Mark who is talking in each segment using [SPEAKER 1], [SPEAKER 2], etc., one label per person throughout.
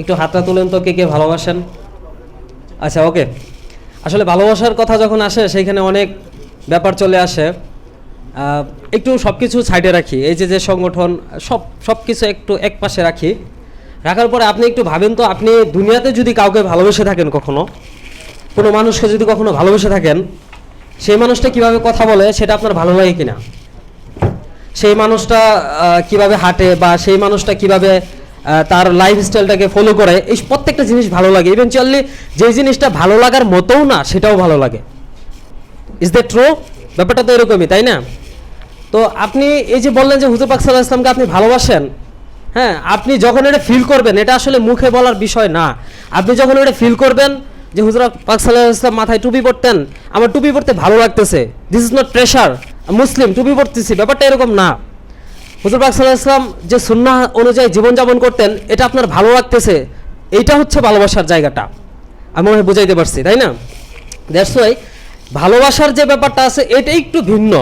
[SPEAKER 1] একটু হাতটা তুলেন তো কে কে ভালোবাসেন। আচ্ছা ওকে। আসলে ভালোবাসার কথা যখন আসে, সেইখানে অনেক ব্যাপার চলে আসে। একটু সব কিছু সাইডে রাখি, এই যে যে সংগঠন, সব সব কিছু একটু এক পাশে রাখি। রাখার পরে আপনি একটু ভাবেন তো, আপনি দুনিয়াতে যদি কাউকে ভালোবেসে থাকেন কখনো, কোনো মানুষকে যদি কখনো ভালোবেসে থাকেন, সেই মানুষটা কীভাবে কথা বলে, সেটা আপনার ভালো লাগে কিনা? সেই মানুষটা কীভাবে হাঁটে বা সেই মানুষটা কীভাবে তার লাইফ স্টাইলটাকে ফলো করে। এই প্রত্যেকটা জিনিস ভালো লাগে। ইভেনচুয়ালি যে জিনিসটা ভালো লাগার মতোও না, সেটাও ভালো লাগে। ইজ দ্যাট ট্রু ব্যাপারটা তো এরকমই, তাই না? তো আপনি এই যে বললেন যে হুজুর পাক ইসলামকে আপনি ভালোবাসেন হ্যাঁ আপনি যখন এটা ফিল করবেন, এটা আসলে মুখে বলার বিষয় না। আপনি যখন এটা ফিল করবেন যে হুজুর পাক ইসলাম মাথায় টুপি পরতেন, আমার টুপি পরতে ভালো লাগতেছে। This is not pressure Muslim টুপি পরতেছি, ব্যাপারটা এরকম না। হুজুর পাক সাল্লাহ যে সুন্নাহ অনুযায়ী জীবনযাপন করতেন, এটা আপনার ভালো লাগতেছে, এইটা হচ্ছে ভালোবাসার জায়গাটা। আমি মনে হয় বুঝাইতে পারছি, তাই না? দ্যাটস ওয়াই ভালোবাসার যে ব্যাপারটা আছে, এটা একটু ভিন্ন।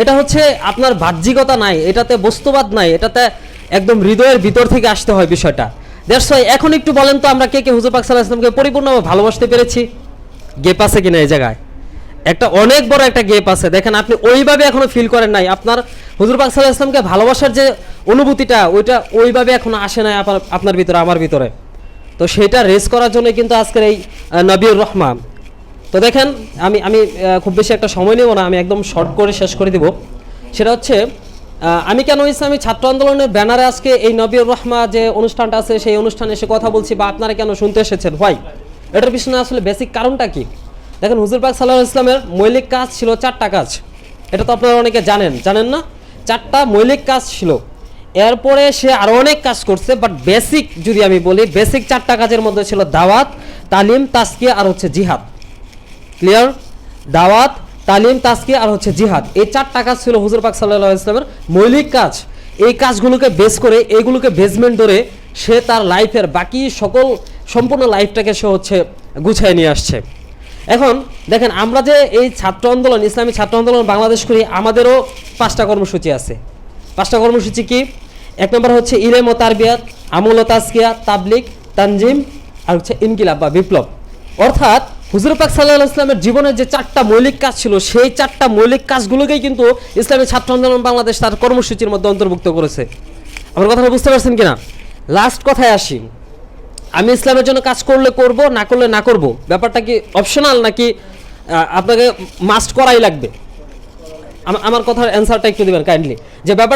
[SPEAKER 1] এটা হচ্ছে আপনার বাহ্যিকতা নাই, এটাতে বস্তুবাদ নাই, এটাতে একদম হৃদয়ের ভিতর থেকে আসতে হয় বিষয়টা। দ্যাটস ওয়াই এখন একটু বলেন তো, আমরা কে কে হুজুর পাক সাল্লাহ ইসলামকে পরিপূর্ণভাবে ভালোবাসতে পেরেছি? গেপ আছে কিনা এই জায়গায়? একটা অনেক বড় একটা গেপ আছে। দেখেন, আপনি ওইভাবে এখনও ফিল করেন নাই। আপনার হুজুর পাক সাল্লাহ ইসলামকে ভালোবাসার যে অনুভূতিটা, ওইটা ওইভাবে এখনও আসে নাই আপনার আপনার ভিতরে, আমার ভিতরে। তো সেটা রেস করার জন্য কিন্তু আজকের এই নবীর রহমান। তো দেখেন, আমি আমি খুব বেশি একটা সময় নেব না, আমি একদম শর্ট করে শেষ করে দিব। সেটা হচ্ছে আমি কেন ইসলামী ছাত্র আন্দোলনের ব্যানারে আজকে এই নবীর রহমা যে অনুষ্ঠানটা আছে, সেই অনুষ্ঠানে এসে কথা বলছি বা আপনারা কেন শুনতে এসেছেন? হোয়াই এটার পিছনে আসলে বেসিক কারণটা কি? দেখেন হুজুর পাক সাল্লাহ ইসলামের মৌলিক কাজ ছিল চারটা কাজ। এটা তো আপনারা অনেকে জানেন। জানেন না? চারটা মৌলিক কাজ ছিল। এরপরে সে আরও অনেক কাজ করছে বাট বেসিক যদি আমি বলি বেসিক চারটা কাজের মধ্যে ছিল দাওয়াত, তালিম তাস্কিয়া আর হচ্ছে জিহাদ। ক্লিয়ার দাওয়াত, তালিম তাস্কিয়া আর হচ্ছে জিহাদ। এই চারটা কাজ ছিল হুজুর পাক সাল্লাহ ইসলামের মৌলিক কাজ। এই কাজগুলোকে বেস করে এইগুলোকে বেসমেন্ট ধরে সে তার লাইফের বাকি সকল সম্পূর্ণ লাইফটাকে সে হচ্ছে গুছায় নিয়ে আসছে। এখন দেখেন, আমরা যে এই ছাত্র আন্দোলন, ইসলামী ছাত্র আন্দোলন বাংলাদেশ করি, আমাদেরও পাঁচটা কর্মসূচি আছে। পাঁচটা কর্মসূচি কি? এক নম্বর হচ্ছে ইলেম ও তারবিয়াত, আমুল ও তাজকিয়া তাবলিক তানজিম, আর হচ্ছে ইনকিলাব বা বিপ্লব। অর্থাৎ হুজুর পাক সাল্লাহ ইসলামের জীবনের যে চারটা মৌলিক কাজ ছিল, সেই চারটা মৌলিক কাজগুলোকেই কিন্তু ইসলামী ছাত্র আন্দোলন বাংলাদেশ তার কর্মসূচির মধ্যে অন্তর্ভুক্ত করেছে। আমার কথাটা বুঝতে পারছেন কিনা? লাস্ট কথায় আসি। আমি ইসলামের জন্য কাজ করলে করব, না করলে না করব? ব্যাপারটা কি অপশনাল নাকি আপনাকে মাস্ট করাই লাগবে? আমার কথার অ্যান্সারটা একটু দেবেন কাইন্ডলি যে ব্যাপারটা